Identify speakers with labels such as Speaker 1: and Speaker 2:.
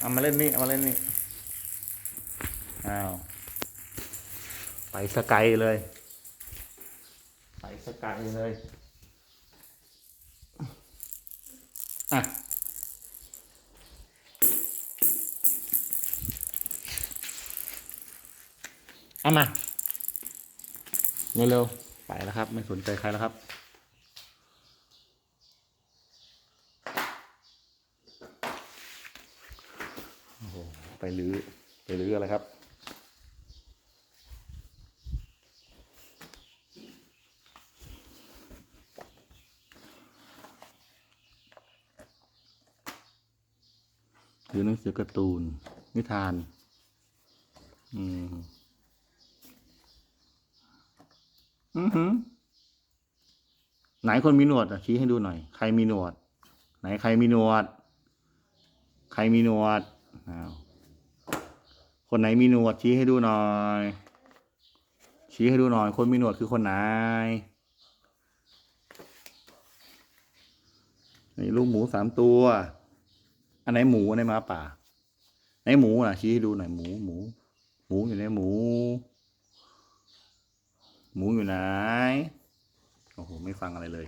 Speaker 1: เอามาเล่นนี่เอามาเล่นนี่อ้าวไปสกายเลย ไปสกายเลย อะเอามาเร็วๆไปแล้วครับ ไม่สนใจใครแล้วครับ โอ้โห ไปรื้อไปรื้ออะไรครับ หรือหนังสือการ์ตูน นิทาน อืม อือหือไหนคนมีหนวดอะชี้ให้ดูหน่อย ใครมีหนวด ไหนใครมีหนวด ใครมีหนวดอ้าว คนไหนมีหนวดชี้ให้ดูหน่อย ชี้ให้ดูหน่อย คนมีหนวดคือคนไหนนี่ลูกหมูสามตัว อันไหนหมูอันไหนหมาป่าไหนหมูน่ะชี้ให้ดูหน่อยหมูหมู หมูอยู่ไหนหมู หมูอยู่ไหนโอ้โหไม่ฟังอะไรเลย